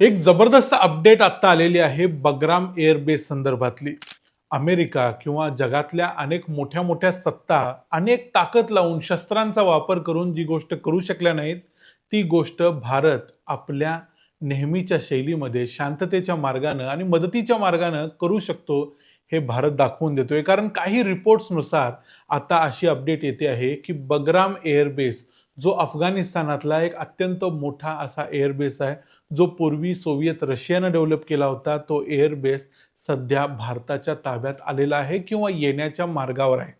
एक जबरदस्त अपडेट आत्ता आलेली आहे बग्राम एअरबेस संदर्भातली. अमेरिका किंवा जगातल्या अनेक मोठ्या मोठ्या सत्ता अनेक ताकद लावून शस्त्रांचा वापर करून जी गोष्ट करू शकल्या नाहीत ती गोष्ट भारत आपल्या नेहमीच्या शैलीमध्ये शांततेच्या मार्गानं आणि मदतीच्या मार्गानं करू शकतो हे भारत दाखवून देतोय. कारण काही रिपोर्ट्सनुसार आता अशी अपडेट येते आहे की बग्राम एअरबेस जो अफगाणिस्तानातला एक अत्यंत मोठा असा एअरबेस आहे जो पूर्वी सोव्हिएत रशियानं डेव्हलप केला होता तो एअरबेस सध्या भारताच्या ताब्यात आलेला आहे किंवा येण्याच्या मार्गावर आहे.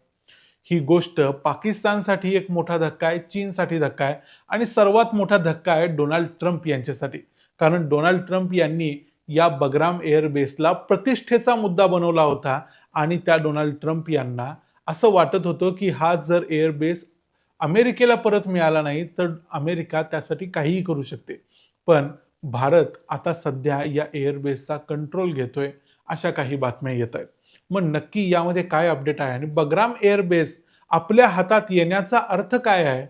ही गोष्ट पाकिस्तानसाठी एक मोठा धक्का आहे चीनसाठी धक्का आहे आणि सर्वात मोठा धक्का आहे डोनाल्ड ट्रम्प यांच्यासाठी. कारण डोनाल्ड ट्रम्प यांनी या बगराम एअरबेसला प्रतिष्ठेचा मुद्दा बनवला होता आणि त्या डोनाल्ड ट्रम्प यांना असं वाटत होतं की हा जर एअरबेस अमेरिकेला परत मिळाला नाही तर अमेरिका त्यासाठी काहीही करू शकते. पण भारत आता सध्या या एअरबेसचा कंट्रोल घेतोय अशा काही बातम्या येत आहेत. मग नक्की यामध्ये काय अपडेट आहे? आणि बग्राम एअरबेस आपल्या हातात येण्याचा अर्थ काय आहे?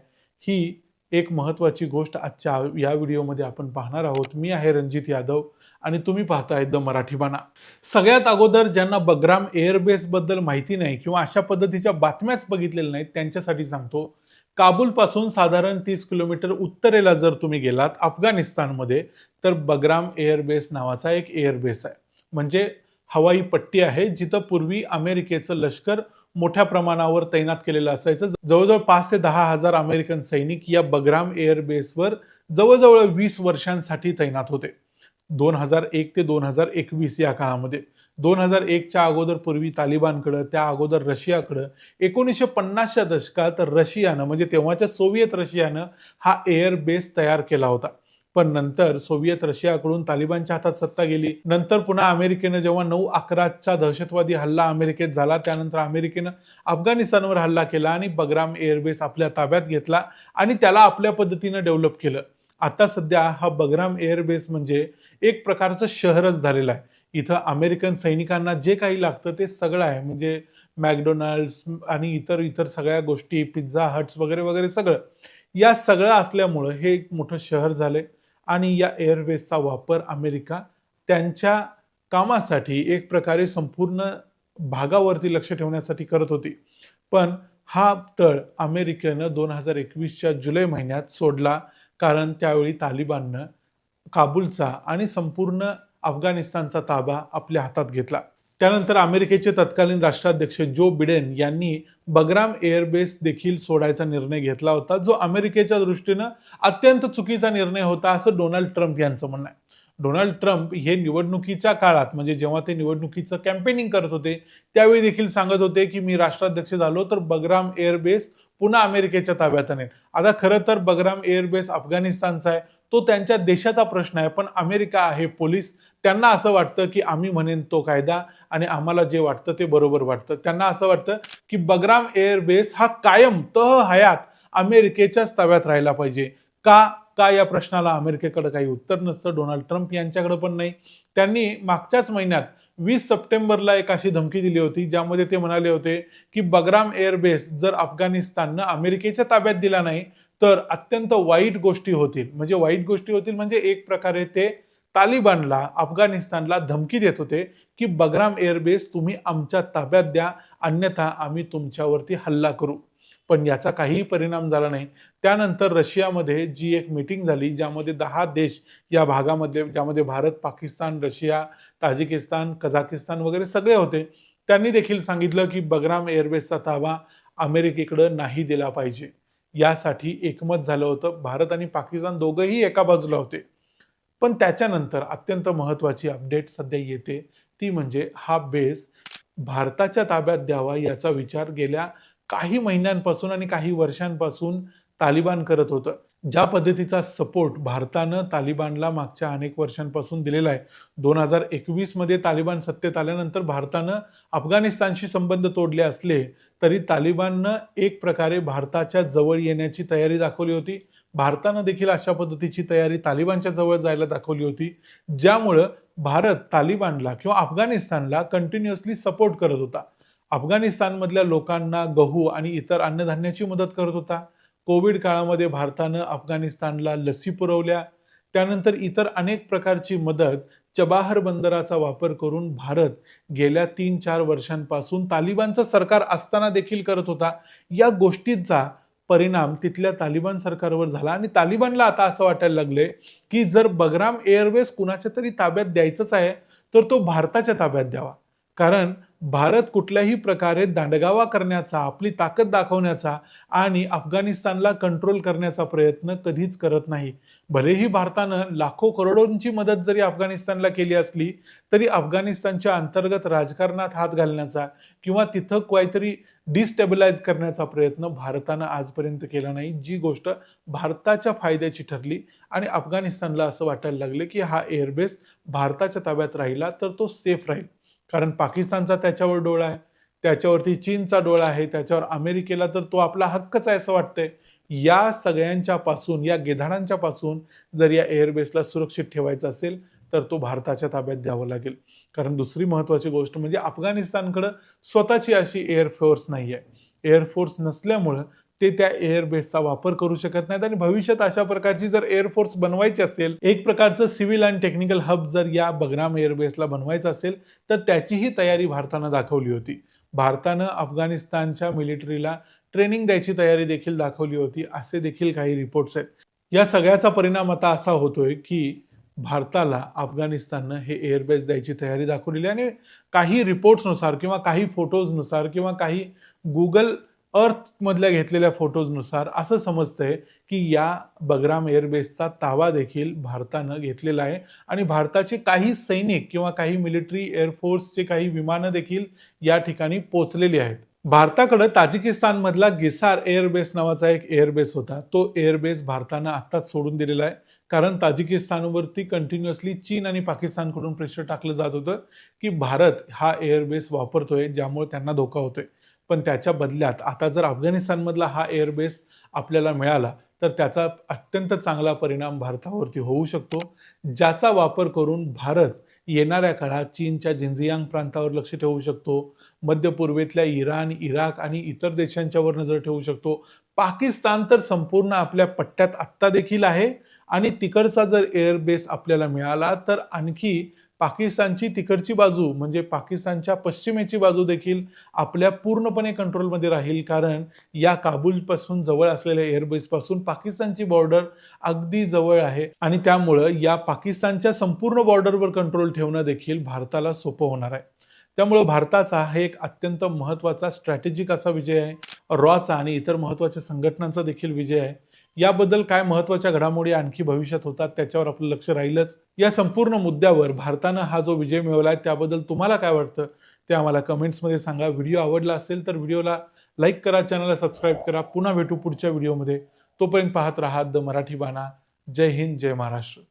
ही एक महत्त्वाची गोष्ट आजच्या या व्हिडिओमध्ये आपण पाहणार आहोत. मी आहे रणजित यादव आणि तुम्ही पाहताय द मराठी बाणा सगळ्यात अगोदर ज्यांना बग्राम एअरबेसबद्दल माहिती नाही किंवा अशा पद्धतीच्या बातम्याच बघितलेल्या नाहीत त्यांच्यासाठी सांगतो. काबूलपासून साधारण तीस किलोमीटर उत्तरेला जर तुम्ही गेलात अफगाणिस्तानमध्ये तर बग्राम एअरबेस नावाचा एक एअरबेस आहे. म्हणजे हवाई पट्टी आहे जिथं पूर्वी अमेरिकेचं लष्कर मोठ्या प्रमाणावर तैनात केलेलं असायचं. जवळजवळ पाच ते दहा हजार अमेरिकन सैनिक या बग्राम एअरबेसवर जवळजवळ वीस वर्षांसाठी तैनात होते. दोन हजार एक ते दोन हजार एकवीस या काळामध्ये. दोन हजार एकच्या अगोदर पूर्वी तालिबानकडं त्या अगोदर रशियाकडं एकोणीसशे पन्नासच्या दशकात रशियानं म्हणजे तेव्हाच्या सोव्हिएत रशियानं हा एअर बेस तयार केला होता. पण नंतर सोव्हिएत रशियाकडून तालिबानच्या हातात सत्ता गेली. नंतर पुन्हा अमेरिकेनं जेव्हा नऊ अकराचा दहशतवादी हल्ला अमेरिकेत झाला त्यानंतर अमेरिकेनं अफगाणिस्तानवर हल्ला केला आणि बग्राम एअरबेस आपल्या ताब्यात घेतला आणि त्याला आपल्या पद्धतीनं डेव्हलप केलं. आता सध्या हा बगराम एअरबेस म्हणजे एक प्रकारचं शहरच झालेलं आहे. इथं अमेरिकन सैनिकांना जे काही लागतं ते सगळं आहे. म्हणजे मॅकडोनाल्ड्स आणि इतर इतर सगळ्या गोष्टी पिझ्झा हट्स वगैरे वगैरे सगळं. या सगळं असल्यामुळं हे एक मोठं शहर झाले आणि या एअरबेसचा वापर अमेरिका त्यांच्या कामासाठी एक प्रकारे संपूर्ण भागावरती लक्ष ठेवण्यासाठी करत होती. पण हा तळ अमेरिकेनं दोन हजार एकवीसच्या जुलै महिन्यात सोडला. कारण त्यावेळी तालिबाननं काबूलचा आणि संपूर्ण अफगाणिस्तानचा ताबा आपल्या हातात घेतला. त्यानंतर अमेरिकेचे तत्कालीन राष्ट्राध्यक्ष जो बिडेन यांनी बगराम एअरबेस देखील सोडायचा निर्णय घेतला होता जो अमेरिकेच्या दृष्टीनं अत्यंत चुकीचा निर्णय होता असं डोनाल्ड ट्रम्प यांचं म्हणणं आहे. डोनाल्ड ट्रम्प हे निवडणुकीच्या काळात म्हणजे जेव्हा ते निवडणुकीचं कॅम्पेनिंग करत होते त्यावेळी देखील सांगत होते की मी राष्ट्राध्यक्ष झालो तर बगराम एअरबेस पुन्हा अमेरिकेच्या ताब्यात आणेल. आता खरं तर बगराम एअरबेस अफगाणिस्तानचा आहे. तो त्यांच्या देशाचा प्रश्न आहे पण अमेरिका आहे पोलीस. त्यांना असं वाटतं की आम्ही म्हणेन तो कायदा आणि आम्हाला जे वाटतं ते बरोबर वाटतं. त्यांना असं वाटतं की बगराम एअरबेस हा कायम तह हयात अमेरिकेच्याच ताब्यात राहिला पाहिजे. का? का या प्रश्नाला अमेरिकेकडे काही उत्तर नसतं? डोनाल्ड ट्रम्प यांच्याकडे पण नाही. त्यांनी मागच्याच महिन्यात वीस सप्टेंबरला एक अशी धमकी दिली होती ज्यामध्ये ते म्हणाले होते की बगराम एअरबेस जर अफगाणिस्ताननं अमेरिकेच्या ताब्यात दिला नाही तर अत्यंत वाईट गोष्टी होतील. म्हणजे वाईट गोष्टी होतील म्हणजे एक प्रकारे ते तालिबानला अफगाणिस्तानला धमकी देत होते की बगराम एअरबेस तुम्ही आमच्या ताब्यात द्या अन्यथा आम्ही तुमच्यावरती हल्ला करू. पण याचा काहीही परिणाम झाला नाही. त्यानंतर रशियामध्ये जी एक मीटिंग झाली ज्यामध्ये दहा देश या भागामध्ये ज्यामध्ये Bharat Pakistan Russia Tajikistan Kazakhstan वगैरे सगळे होते त्यांनी देखील सांगितलं की बग्राम एअरबेसचा ताबा अमेरिकेकडं नाही दिला पाहिजे. यासाठी एकमत झालं होतं. भारत आणि पाकिस्तान दोघंही एका बाजूला होते. पण त्याच्यानंतर अत्यंत महत्त्वाची अपडेट सध्या येते. ती म्हणजे हा बेस भारताच्या ताब्यात द्यावा याचा विचार गेल्या काही महिन्यांपासून आणि काही वर्षांपासून तालिबान करत होतं. ज्या पद्धतीचा सपोर्ट भारतानं तालिबानला मागच्या अनेक वर्षांपासून दिलेला आहे. दोन हजार एकवीसमध्ये तालिबान सत्तेत आल्यानंतर भारतानं अफगाणिस्तानशी संबंध तोडले असले तरी तालिबाननं एक प्रकारे भारताच्या जवळ येण्याची तयारी दाखवली होती. भारतानं देखील अशा पद्धतीची तयारी तालिबानच्या जवळ जायला दाखवली होती. ज्यामुळं भारत तालिबानला किंवा अफगाणिस्तानला कंटिन्युअसली सपोर्ट करत होता. अफगाणिस्तानमधल्या लोकांना गहू आणि इतर अन्नधान्याची मदत करत होता. कोविड काळामध्ये भारतानं अफगाणिस्तानला लसी पुरवल्या. त्यानंतर इतर अनेक प्रकारची मदत चबाहर बंदराचा वापर करून भारत गेल्या तीन चार वर्षांपासून तालिबानचं सरकार असताना देखील करत होता. या गोष्टींचा परिणाम तिथल्या तालिबान सरकारवर झाला आणि तालिबानला आता असं वाटायला लागले की जर बगराम एअरवेज कुणाच्या तरी ताब्यात द्यायचंच आहे तर तो भारताच्या ताब्यात द्यावा. कारण भारत कुठल्याही प्रकारे दांडगावा करण्याचा आपली ताकद दाखवण्याचा आणि अफगाणिस्तानला कंट्रोल करण्याचा प्रयत्न कधीच करत नाही. भलेही भारतानं लाखो करोडोंची मदत जरी अफगाणिस्तानला केली असली तरी अफगाणिस्तानच्या अंतर्गत राजकारणात हात घालण्याचा किंवा तिथं काहीतरी डिस्टेबिलाइज करण्याचा प्रयत्न भारतानं आजपर्यंत केला नाही. जी गोष्ट भारताच्या फायद्याची ठरली आणि अफगाणिस्तानला असं वाटायला लागले की हा एअरबेस भारताच्या ताब्यात राहिला तर तो सेफ राहील. कारण पाकिस्तानचा त्याच्यावर डोळा आहे त्याच्यावरती चीनचा डोळा आहे त्याच्यावर अमेरिकेला तर तो आपला हक्कच आहे असं वाटतंय. या सगळ्यांच्या पासून या गिधाडांच्या पासून जर या एअरबेसला सुरक्षित ठेवायचं असेल तर तो भारताच्या ताब्यात द्यावं लागेल. कारण दुसरी महत्वाची गोष्ट म्हणजे अफगाणिस्तानकडं स्वतःची अशी एअरफोर्स नाही आहे एअरफोर्स नसल्यामुळं ते त्या एअरबेसचा वापर करू शकत नाहीत आणि भविष्यात अशा प्रकारची जर एअरफोर्स बनवायची असेल एक प्रकारचं सिव्हिल अँड टेक्निकल हब जर या बगराम एअरबेसला बनवायचं असेल तर त्याचीही तयारी भारतानं दाखवली होती. भारतानं अफगाणिस्तानच्या मिलिटरीला ट्रेनिंग द्यायची तयारी देखील दाखवली होती असे देखील काही रिपोर्ट्स आहेत. या सगळ्याचा परिणाम आता असा होतोय की भारताला अफगाणिस्ताननं हे एअरबेस द्यायची तयारी दाखवलेली आहे. आणि काही रिपोर्ट्सनुसार किंवा काही फोटोजनुसार किंवा काही गुगल अर्थमधल्या घेतलेल्या फोटोजनुसार असं समजतंय की या बगराम एअरबेसचा ताबा देखील भारतानं घेतलेला आहे. आणि भारताचे काही सैनिक किंवा काही मिलिटरी एअरफोर्सचे काही विमानं देखील या ठिकाणी पोचलेली आहेत. भारताकडं ताजिकिस्तानमधला गिसार एअरबेस नावाचा एक एअरबेस होता. तो एअरबेस भारतानं आत्ताच सोडून दिलेला आहे. कारण ताजिकिस्तानवरती कंटिन्युअसली चीन आणि पाकिस्तानकडून प्रेशर टाकलं जात होतं की भारत हा एअरबेस वापरतोय ज्यामुळे त्यांना धोका होतोय. पण त्याच्या बदल्यात आता जर अफगाणिस्तानमधला हा एअरबेस आपल्याला मिळाला तर त्याचा अत्यंत चांगला परिणाम भारतावरती होऊ शकतो ज्याचा वापर करून भारत येणाऱ्या काळात चीनच्या जिंजियांग प्रांतावर लक्ष ठेवू शकतो मध्य पूर्वेतल्या इराण इराक आणि इतर देशांच्यावर नजर ठेवू शकतो. पाकिस्तान तर संपूर्ण आपल्या पट्ट्यात आत्ता देखील आहे आणि तिकडचा जर एअरबेस आपल्याला मिळाला तर आणखी पाकिस्तानची तिकडची बाजू म्हणजे पाकिस्तानच्या पश्चिमेची बाजू देखील आपल्या पूर्णपणे कंट्रोलमध्ये राहील. कारण या काबूलपासून जवळ असलेल्या एअरबेसपासून पाकिस्तानची बॉर्डर अगदी जवळ आहे. आणि त्यामुळं या पाकिस्तानच्या संपूर्ण बॉर्डरवर कंट्रोल ठेवणं देखील भारताला सोपं होणार आहे. त्यामुळं भारताचा हा एक अत्यंत महत्त्वाचा स्ट्रॅटेजिक असा विजय आहे. रॉचा आणि इतर महत्त्वाच्या संघटनांचा देखील विजय आहे. याबद्दल काय महत्त्वाच्या घडामोडी आणखी भविष्यात होतात त्याच्यावर आपलं लक्ष राहीलच. या संपूर्ण मुद्द्यावर भारतानं हा जो विजय मिळवला आहे त्याबद्दल तुम्हाला काय वाटतं ते आम्हाला कमेंट्समध्ये सांगा. व्हिडिओ आवडला असेल तर व्हिडिओला लाईक करा चॅनलला सबस्क्राईब करा. पुन्हा भेटू पुढच्या व्हिडिओमध्ये. तोपर्यंत पाहत राहा द मराठी बाणा. जय हिंद जय महाराष्ट्र.